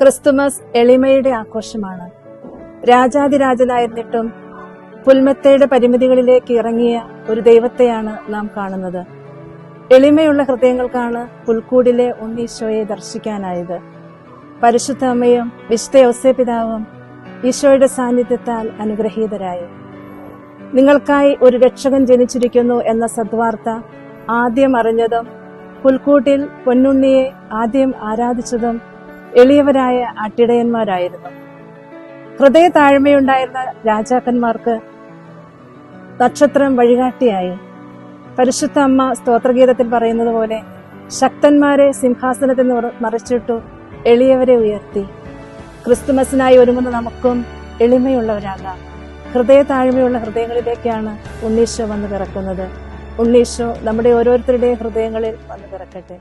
Christmas എളിമയുടെ ആഘോഷമാണ്. രാജാതിരാജനായിരുന്നിട്ടും പുൽമത്തയുടെ പരിമിതികളിലേക്ക് ഇറങ്ങിയ ഒരു ദൈവത്തെയാണ് നാം കാണുന്നത്. എളിമയുള്ള ഹൃദയങ്ങൾക്കാണ് പുൽക്കൂടിലെ ഉണ്ണീശോയെ ദർശിക്കാനായത്. പരിശുദ്ധ അമ്മയും വിശുദ്ധ യോസേ പിതാവും ഈശോയുടെ സാന്നിധ്യത്താൽ അനുഗ്രഹീതരായി. നിങ്ങൾക്കായി ഒരു രക്ഷകൻ ജനിച്ചിരിക്കുന്നു എന്ന സദ്വാർത്ത ആദ്യം അറിഞ്ഞതും പുൽക്കൂട്ടിൽ പൊന്നുണ്ണിയെ ആദ്യം ആരാധിച്ചതും എളിയവരായ അട്ടിടയന്മാരായിരുന്നു. ഹൃദയ താഴ്മയുണ്ടായിരുന്ന രാജാക്കന്മാർക്ക് നക്ഷത്രം വഴികാട്ടിയായി. പരിശുദ്ധ അമ്മ സ്തോത്രഗീതത്തിൽ പറയുന്നത് പോലെ ശക്തന്മാരെ സിംഹാസനത്തിൽ മറിച്ചിട്ടു എളിയവരെ ഉയർത്തി. ക്രിസ്തുമസിനായി ഒരുങ്ങുന്ന നമുക്കും എളിമയുള്ളവരാകാം. ഹൃദയ താഴ്മയുള്ള ഹൃദയങ്ങളിലേക്കാണ് ഉണ്ണീശോ വന്ന് പിറക്കുന്നത്. ഉണ്ണീശോ നമ്മുടെ ഓരോരുത്തരുടെയും ഹൃദയങ്ങളിൽ വന്നു പിറക്കട്ടെ.